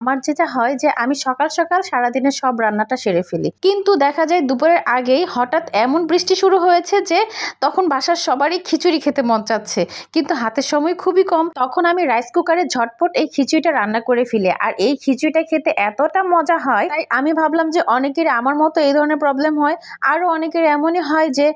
আমার যেটা হয় যে আমি সকাল সকাল সারাদিনের সব রান্নাটা সেরে ফেলি। কিন্তু দেখা যায় দুপুরের আগেই হঠাৎ এমন বৃষ্টি শুরু হয়েছে যে তখন বাসার সবারই খিচুড়ি খেতে মন চাচ্ছে। কিন্তু হাতের সময় খুবই কম। তখন আমি রাইস কুকারে ঝটপট এই খিচুড়িটা রান্না করে ফেলি। আর এই খিচুড়িটা খেতে এতটা মজা হয়, তাই আমি ভাবলাম যে অনেকের আমার মতো এই ধরনের প্রবলেম হয়। আরও অনেকের এমনই হয় যে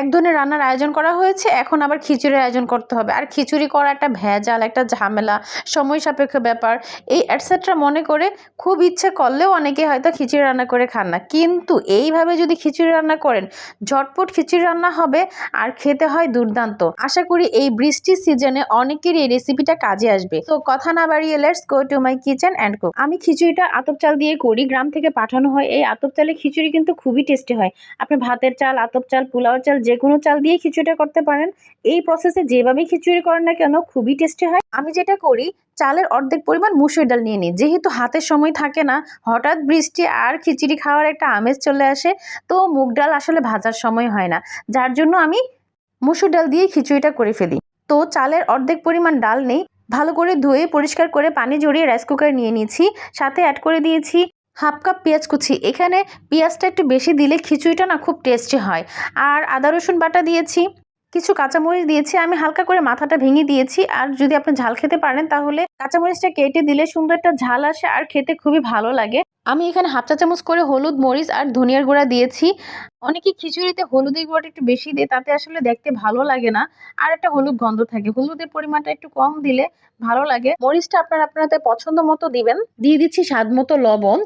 এক ধরনের রান্নার আয়োজন করা হয়েছে, এখন আবার খিচুড়ির আয়োজন করতে হবে। আর খিচুড়ি করা একটা ভেজাল, একটা ঝামেলা, সময় সাপেক্ষ ব্যাপার। এই অ্যাটসেট্রা মনে করে খুব ইচ্ছে করলেও অনেকে হয়তো খিচুড়ি রান্না করে খান না। কিন্তু এইভাবে যদি খিচুড়ি রান্না করেন, ঝটপট খিচুড়ি রান্না হবে আর খেতে হয় দুর্দান্ত। আশা করি এই বৃষ্টির সিজনে অনেকেরই এই রেসিপিটা কাজে আসবে। তো কথা না বাড়িয়ে let's go to my kitchen and cook আমি খিচুড়িটা আতপ চাল দিয়ে করি, গ্রাম থেকে পাঠানো হয়। এই আতপ চালের খিচুড়ি কিন্তু খুবই টেস্টি হয়। আপনি ভাতের চাল, আতপ চাল পোলাও চাল যে কোনো চাল দিয়ে খিচুড়িটা করতে পারেন। এই প্রসেসে যেভাবেই খিচুড়ি করেন না কেন, খুবই টেস্টি হয়। আমি যেটা করি, চালের অর্ধেক পরিমাণ মুসুর ডাল নিয়ে নিই। যেহেতু হাতের সময় থাকে না, হঠাৎ বৃষ্টি আর খিচুড়ি খাওয়ার একটা আমেজ চলে আসে, তো মুগ ডাল আসলে ভাজার সময় হয় না। যার জন্য আমি মুসুর ডাল দিয়ে খিচুড়িটা করে ফেলি। তো চালের অর্ধেক পরিমাণ ডাল নেই, ভালো করে ধুয়ে, পরিষ্কার করে পানি জড়িয়ে রাইস কুকার নিয়ে নিয়েছি। সাথে অ্যাড করে দিয়েছি হাফ কাপ পেঁয়াজ কুচি। এখানে পেঁয়াজটা একটু বেশি দিলে খিচুড়িটা না খুব টেস্টি হয়। আর আদা, রসুন বাটা দিয়েছি, কিছু কাঁচামরিচ দিয়েছি, আমি হালকা করে মাথাটা ভেঙে দিয়েছি। আর যদি আপনি ঝাল খেতে পারেন, তাহলে কাঁচামরিচটা কেটে দিলে সুন্দর একটা ঝাল আসে, আর খেতে খুবই ভালো লাগে। আমি এখানে হাফ চা চামচ করে হলুদ, মরিচ আর ধনিয়ার গুঁড়া দিয়েছি। অনেকে খিচুড়িতে হলুদের গুঁড়াটা একটু বেশি দেয়, তাতে আসলে দেখতে ভালো লাগে না। আর একটা হলুদ গন্ধ থাকে। হলুদের পরিমাণটা একটু কম দিলে ভালো লাগে। মরিচটা আপনার আপনাদের পছন্দ মতো দিবেন। দিয়ে দিচ্ছি স্বাদ মতো লবণ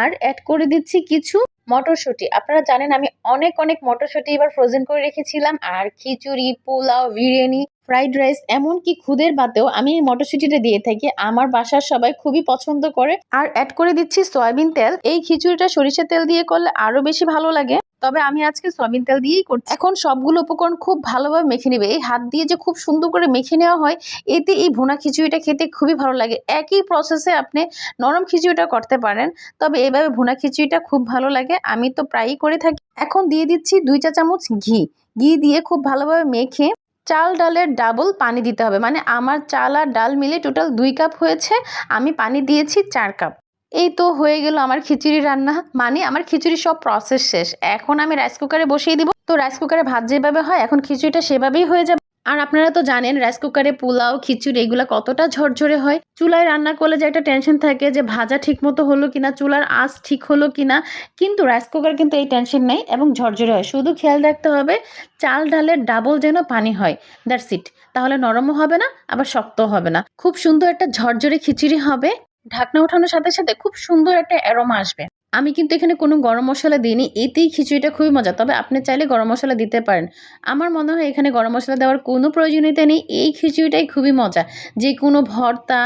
আর অ্যাড করে দিচ্ছি কিছু মটরশুঁটি। আপনারা জানেন আমি অনেক অনেক মটরশুঁটি এবার ফ্রোজেন করে রেখেছিলাম। আর খিচুড়ি, পোলাও, বিরিয়ানি ফ্রাইড রাইস এমনকি খুদের বাতেও আমি এই মটরশুঁটিটা দিয়ে থাকি। আমার বাসার সবাই খুবই পছন্দ করে। আর অ্যাড করে দিচ্ছি সয়াবিন তেল। এই খিচুড়িটা সরিষার তেল দিয়ে করলে আরও বেশি ভালো লাগে। তবে আমি আজকে সয়াবিন তেল দিয়েই করছি। এখন সবগুলো উপকরণ খুব ভালোভাবে মেখে নেবে। এই হাত দিয়ে যে খুব সুন্দর করে মেখে নেওয়া হয়, এতে এই ভুনা খিচুড়িটা খেতে খুবই ভালো লাগে। একই প্রসেসে আপনি নরম খিচুড়িটা করতে পারেন। তবে এইভাবে ভুনা খিচুড়িটা খুব ভালো লাগে। আমি তো প্রায়ই করে থাকি। এখন দিয়ে দিচ্ছি দুই চা চামচ ঘি। ঘি দিয়ে খুব ভালোভাবে মেখে চাল ডালের ডাবল পানি দিতে হবে। মানে আমার চাল আর ডাল মিলে টোটাল দুই কাপ হয়েছে। আমি পানি দিয়েছি চার কাপ এই তো হয়ে গেল আমার খিচুড়ি রান্না। মানে আমার খিচুড়ি সব প্রসেস শেষ। এখন আমি রাইস কুকারে বসিয়ে দিব। তো রাইস কুকারে ভাত যেভাবে হয়, এখন খিচুড়িটা সেভাবেই হয়ে যাবে। আর আপনারা তো জানেন রাইস কুকারে পোলাও, খিচুড়ি এগুলো কতটা ঝরঝরে হয়। চুলায় রান্না করলে যে একটা টেনশন থাকে যে ভাজা ঠিক মতো হলো কিনা, চুলার আঁচ ঠিক হলো কিনা, কিন্তু রাইস কুকার কিন্তু এই টেনশন নেই এবং ঝরঝরে হয়। শুধু খেয়াল রাখতে হবে, চাল ডালের ডাবল যেন পানি হয়। দ্যাটস ইট তাহলে নরমও হবে না, আবার শক্তও হবে না। খুব সুন্দর একটা ঝরঝরে খিচুড়ি হবে। ঢাকনা ওঠানোর সাথে সাথে খুব সুন্দর একটা অ্যারোমা আসবে। আমি কিন্তু এখানে কোনো গরম মশলা দিইনি, এতেই খিচুড়িটা খুবই মজা। তবে আপনি চাইলে গরম মশলা দিতে পারেন। আমার মনে হয় এখানে গরম মশলা দেওয়ার কোনো প্রয়োজনীয়তা নেই, এই খিচুড়িটাই খুবই মজা। যে কোনো ভর্তা,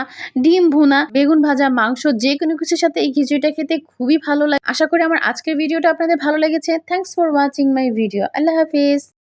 ডিম ভুনা, বেগুন ভাজা, মাংস, যে কোনো কিছুর সাথে এই খিচুড়িটা খেতে খুবই ভালো লাগে। আশা করি আমার আজকের ভিডিওটা আপনাদের ভালো লেগেছে। Thanks for watching my video Allah Hafiz.